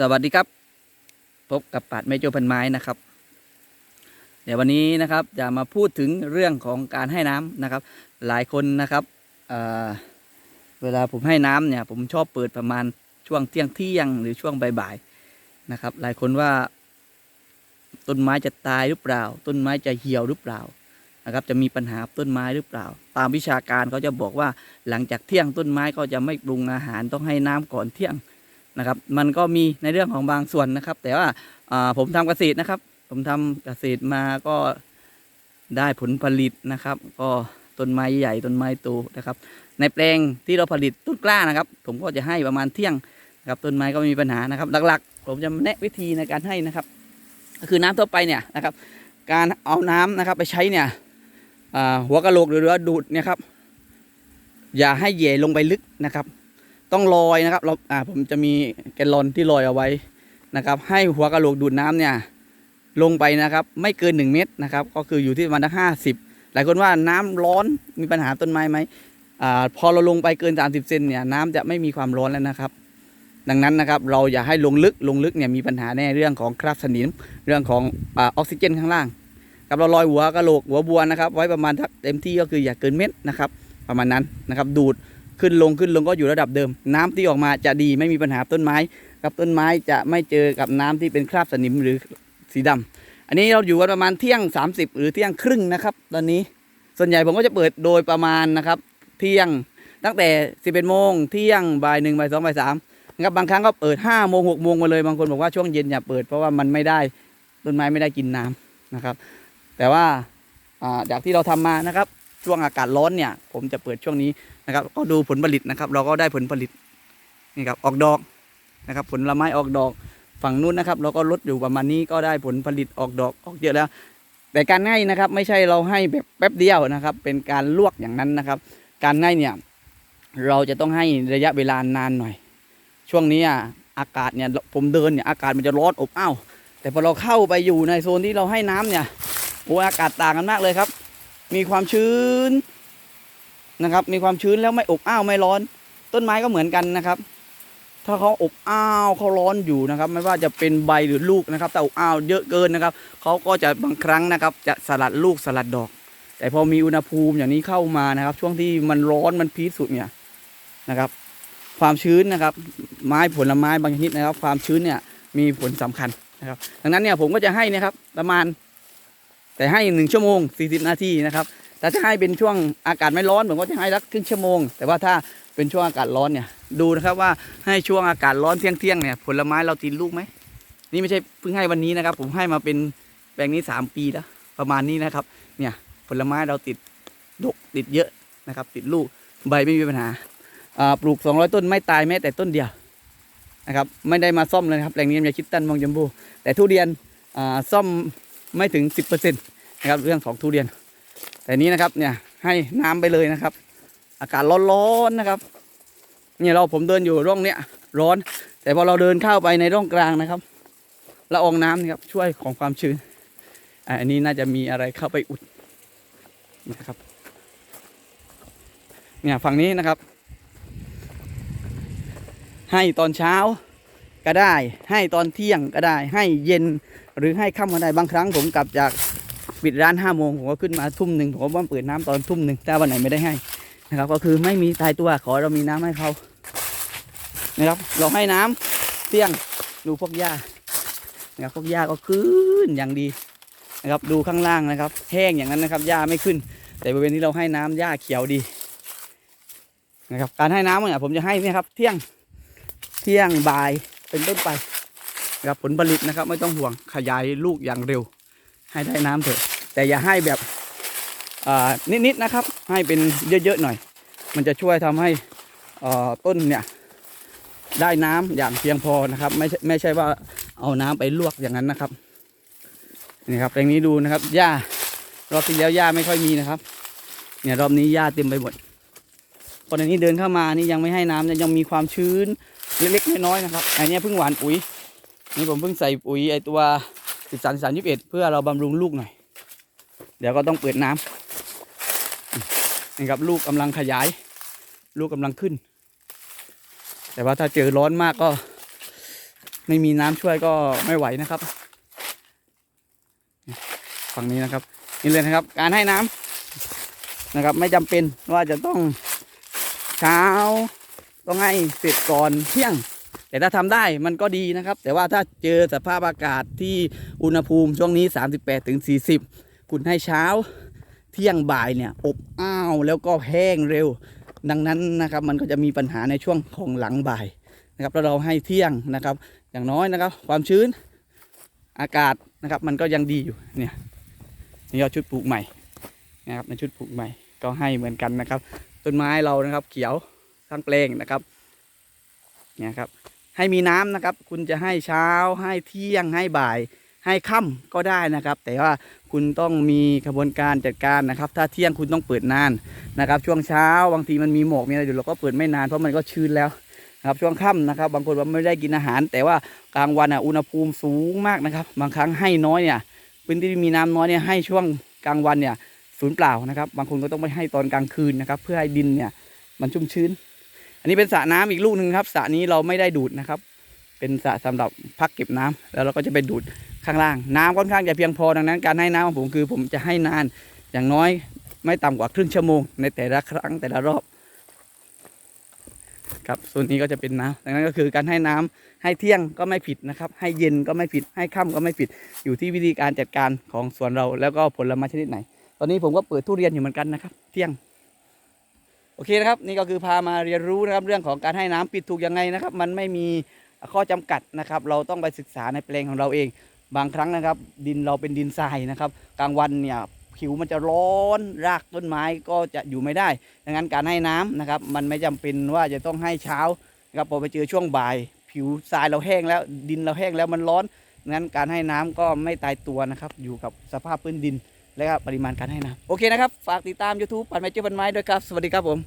สวัสดีครับ พบกับปัดไม่โจพันไม้นะครับ เดี๋ยววันนี้นะครับจะมาพูดถึงเรื่องของการให้น้ำนะครับ หลายคนนะครับเเวลาผมให้น้ำเนี่ย ผมชอบเปิดประมาณช่วงเที่ยงเที่ยงหรือช่วงบ่ายๆนะครับ หลายคนว่า ต้นไม้จะตายหรือเปล่า ต้นไม้จะเหี่ยวหรือเปล่านะครับ จะมีปัญหาต้นไม้หรือเปล่า ตามวิชาการเขาจะบอกว่าหลังจากเที่ยงต้นไม้ก็จะไม่ปรุงอาหารต้องให้น้ำก่อนเที่ยง นะครับ มันก็มีในเรื่องของบางส่วนนะครับ แต่ว่าผมทำเกษตรนะครับ ผมทำเกษตรมาก็ได้ผลผลิตนะครับ ก็ต้นไม้ใหญ่ต้นไม้โตนะครับ ในแปลงที่เราผลิตต้นกล้านะครับ ผมก็จะให้ประมาณเที่ยงนะครับต้นไม้ก็ไม่มีปัญหานะครับ หลักๆ ผมจะแนะวิธีในการให้นะครับ ก็คือน้ำทั่วไปเนี่ยนะครับ การเอาน้ำนะครับไปใช้เนี่ยหัวกะโหลกหรือว่าดูดเนี่ยครับอย่าให้เหย่ลงไปลึกนะครับ ต้องลอยนะครับเราอ่าผมจะมีแกลลอนที่ลอยเอาไว้นะครับ ให้หัวกระโหลกดูดน้ำเนี่ยลงไปนะครับไม่เกิน 1 เมตรนะครับ ก็คืออยู่ที่ประมาณห้าสิบหลายคนว่าน้ำร้อนมีปัญหาต้นไม้ไหมอ่าพอเราลงไปเกิน 30เซนเนี่ยน้ำจะไม่มีความร้อนแล้วนะครับ ดังนั้นนะครับเราอย่าให้ลงลึกลงลึกเนี่ยมีปัญหาแน่เรื่องของคราบสนิมเรื่องของอออกซิเจนข้างล่างกับเราลอยหัวกระโหลกหัวบัวนะครับ ไว้ประมาณเต็มที่ก็คืออย่าเกินเม็ดนะครับ ประมาณนั้นนะครับ ดูด ขึ้นลงขึ้นลงก็อยู่ระดับเดิม น้ำที่ออกมาจะดีไม่มีปัญหาต้นไม้กับต้นไม้จะไม่เจอกับน้ำที่เป็นคราบสนิมหรือสีดำอันนี้เราอยู่กันประมาณเที่ยง 30 หรือเที่ยงครึ่งนะครับ ตอนนี้ส่วนใหญ่ผมก็จะเปิดโดยประมาณนะครับ เที่ยงตั้งแต่ 11โมงเที่ยงบ่ายหนึ่งบ่ายสองบ่ายสามนะครับบางครั้งก็เปิด5โมง6โมงมาเลยบางคนบอกว่าช่วงเย็นอย่าเปิดเพราะว่ามันไม่ได้ต้นไม้ไม่ได้กินน้ำนะครับ แต่ว่าอ่าจากที่เราทำมานะครับ ช่วงอากาศร้อนเนี่ย ผมจะเปิดช่วงนี้นะครับ ก็ดูผลผลิตนะครับ เราก็ได้ผลผลิตนี่ครับออกดอกนะครับ ผลไม้ออกดอกฝั่งนู้นนะครับ เราก็ลดอยู่ประมาณนี้ก็ได้ผลผลิตออกดอกออกเยอะแล้ว แต่การให้นะครับไม่ใช่เราให้แบบแป๊บเดียวนะครับ เป็นการลวกอย่างนั้นนะครับ การให้เนี่ยเราจะต้องให้ระยะเวลานานหน่อย ช่วงนี้อะอากาศเนี่ยผมเดินเนี่ยอากาศมันจะร้อนอบอ้าวแต่พอเราเข้าไปอยู่ในโซนที่เราให้น้ำเนี่ยโอ้อากาศต่างกันมากเลยครับ มีความชื้นนะครับ มีความชื้นแล้วไม่อบอ้าวไม่ร้อน ต้นไม้ก็เหมือนกันนะครับ ถ้าเขาอบอ้าวเขาร้อนอยู่นะครับ ไม่ว่าจะเป็นใบหรือลูกนะครับแต่อบอ้าวเยอะเกินนะครับเขาก็จะบางครั้งนะครับ จะสลัดลูกสลัดดอก แต่พอมีอุณหภูมิอย่างนี้เข้ามานะครับ ช่วงที่มันร้อนมันพีคสุดเนี่ยนะครับ ความชื้นนะครับ ไม้ผลไม้บางชนิดนะครับ ความชื้นเนี่ยมีผลสำคัญนะครับ ดังนั้นเนี่ยผมก็จะให้นะครับประมาณ แต่ให้หนึ่งชั่วโมง40นาทีนะครับแต่ถ้าให้เป็นช่วงอากาศไม่ร้อนผมก็จะให้รักครึ่งชั่วโมง แต่ว่าถ้าเป็นช่วงอากาศร้อนเนี่ยดูนะครับว่าให้ช่วงอากาศร้อนเที่ยงเที่ยงเนี่ยผลไม้เราติดลูกไหมนี่ไม่ใช่เพิ่งให้วันนี้นะครับ ผมให้มาเป็นแปลงนี้สามปีแล้วประมาณนี้นะครับ เนี่ยผลไม้เราติดดกติดเยอะนะครับ ติดลูกใบไม่มีปัญหาปลูก 200 ต้นไม่ตายแม้แต่ต้นเดียวนะครับ ไม่ได้มาซ่อมเลยครับแปลงนี้มีคิดตันมองจมบูแต่ทุเรียนซ่อม ไม่ถึง 10%นะครับเรื่องของทุเรียน แต่นี้นะครับเนี่ยให้น้ำไปเลยนะครับ อากาศร้อนๆนะครับเนี่ยเราผมเดินอยู่ร่องเนี้ยร้อน แต่พอเราเดินเข้าไปในร่องกลางนะครับละอองน้ำนะครับช่วยของความชื้นอันนี้น่าจะมีอะไรเข้าไปอุดนะครับเนี่ยฝั่งนี้นะครับ ให้ตอนเช้าก็ได้ ให้ตอนเที่ยงก็ได้ ให้เย็น หรือให้ค่ำก็ได้บางครั้งผมกลับจากปิดร้านห้าโมงผมก็ขึ้นมาทุ่มหนึ่งผมก็ว่าเปิดน้ำตอนทุ่มหนึ่งถ้าวันไหนไม่ได้ให้นะครับ ก็คือไม่มีตายตัวขอเรามีน้ำให้เขานะครับ เราให้น้ำเที่ยงดูพวกหญ้านะครับพวกหญ้าก็ขึ้นอย่างดีนะครับ ดูข้างล่างนะครับ แห้งอย่างนั้นนะครับหญ้าไม่ขึ้น แต่บริเวณนี้เราให้น้ำหญ้าเขียวดีนะครับ การให้น้ำเนี่ยผมจะให้นี่ครับ เที่ยงเที่ยงบ่ายเป็นต้นไป นะครับผลผลิตนะครับไม่ต้องห่วงขยายลูกอย่างเร็ว ให้ได้น้ำเถอะ แต่อย่าให้แบบนิดๆนะครับ ให้เป็นเยอะๆหน่อย มันจะช่วยทำให้ต้นเนี่ยได้น้ำอย่างเพียงพอนะครับ ไม่ไม่ใช่ว่าเอาน้ำไปลวกอย่างนั้นนะครับนี่ครับแปลงนี้ดูนะครับหญ้ารอบที่แล้วหญ้าไม่ค่อยมีนะครับ เนี่ยรอบนี้หญ้าเต็มไปหมดคนอันนี้เดินเข้ามานี่ยังไม่ให้น้ำเนี่ยยังมีความชื้นเล็กๆน้อยๆนะครับอันนี้เพิ่งหวานปุ๋ย นี่ผมเพิ่งใส่ปุ๋ยไอตัวสิบสามสามยี่สิบเอ็ดเพื่อเราบำรุงลูกหน่อย เดี๋ยวก็ต้องเปิดน้ำนี่ครับลูกกำลังขยาย ลูกกำลังขึ้น แต่ว่าถ้าเจอร้อนมากก็ ไม่มีน้ำช่วยก็ไม่ไหวนะครับ ฝั่งนี้นะครับ นี่เลยนะครับ การให้น้ำนะครับ ไม่จำเป็นว่าจะต้องเช้าต้องให้เสร็จก่อนเที่ยง แต่ถ้าทำได้มันก็ดีนะครับ แต่ว่าถ้าเจอสภาพอากาศที่อุณหภูมิช่วงนี้ 38ถึง40 คุณให้เช้าเที่ยงบ่ายเนี่ยอบอ้าวแล้วก็แห้งเร็ว ดังนั้นนะครับมันก็จะมีปัญหาในช่วงของหลังบ่ายนะครับแล้วเราให้เที่ยงนะครับ อย่างน้อยนะครับ ความชื้นอากาศนะครับ มันก็ยังดีอยู่เนี่ยนี่ก็ชุดปลูกใหม่นะครับในชุดปลูกใหม่ก็ให้เหมือนกันนะครับ ต้นไม้เรานะครับเขียวทั้งแปลงนะครับเนี่ยครับ ให้มีน้ำนะครับ คุณจะให้เช้าให้เที่ยงให้บ่าย ให้ค่ำก็ได้นะครับ แต่ว่าคุณต้องมีกระบวนการจัดการนะครับ ถ้าเที่ยงคุณต้องเปิดนานนะครับ ช่วงเช้าบางทีมันมีหมอกมีอะไรอยู่เราก็เปิดไม่นานเพราะมันก็ชื้นแล้วนะครับช่วงค่ำนะครับ บางคนว่าไม่ได้กินอาหาร แต่ว่ากลางวันอะอุณหภูมิสูงมากนะครับ บางครั้งให้น้อยเนี่ยพื้นที่ที่มีน้ำน้อยเนี่ยให้ช่วงกลางวันเนี่ยศูนย์เปล่านะครับ บางคนก็ต้องไปให้ตอนกลางคืนนะครับ เพื่อให้ดินเนี่ยมันชุ่มชื้น อันนี้เป็นสระน้ำอีกลูกหนึ่งครับสระนี้เราไม่ได้ดูดนะครับ เป็นสระสำหรับพักเก็บน้ำแล้วเราก็จะไปดูดข้างล่าง น้ำค่อนข้างจะเพียงพอดังนั้น การให้น้ำของผมคือผมจะให้นานอย่างน้อยไม่ต่ำกว่าครึ่งชั่วโมง ในแต่ละครั้งแต่ละรอบครับส่วนนี้ก็จะเป็นน้ำดังนั้นก็คือการให้น้ำให้เที่ยงก็ไม่ผิดนะครับ ให้เย็นก็ไม่ผิด ให้ค่ำก็ไม่ผิด อยู่ที่วิธีการจัดการของสวนเราแล้วก็ผลไม้ชนิดไหน ตอนนี้ผมก็เปิดทุเรียนอยู่เหมือนกันนะครับ เที่ยง โอเคนะครับนี่ก็คือพามาเรียนรู้นะครับเรื่องของการให้น้ำปิดถูกยังไงนะครับ มันไม่มีข้อจำกัดนะครับ เราต้องไปศึกษาในแปลงของเราเอง บางครั้งนะครับ ดินเราเป็นดินทรายนะครับ กลางวันเนี่ยผิวมันจะร้อนรากต้นไม้ก็จะอยู่ไม่ได้ดังนั้นการให้น้ำนะครับ มันไม่จำเป็นว่าจะต้องให้เช้านะครับพอไปเจอช่วงบ่าย ผิวทรายเราแห้งแล้วดินเราแห้งแล้วมันร้อนดังนั้นการให้น้ำก็ไม่ตายตัวนะครับ อยู่กับสภาพพื้นดิน และก็ปริมาณการให้น้ำโอเคนะครับ ฝากติดตาม YouTube ปันไม้เจ้าปันไม้ด้วยครับ สวัสดีครับผม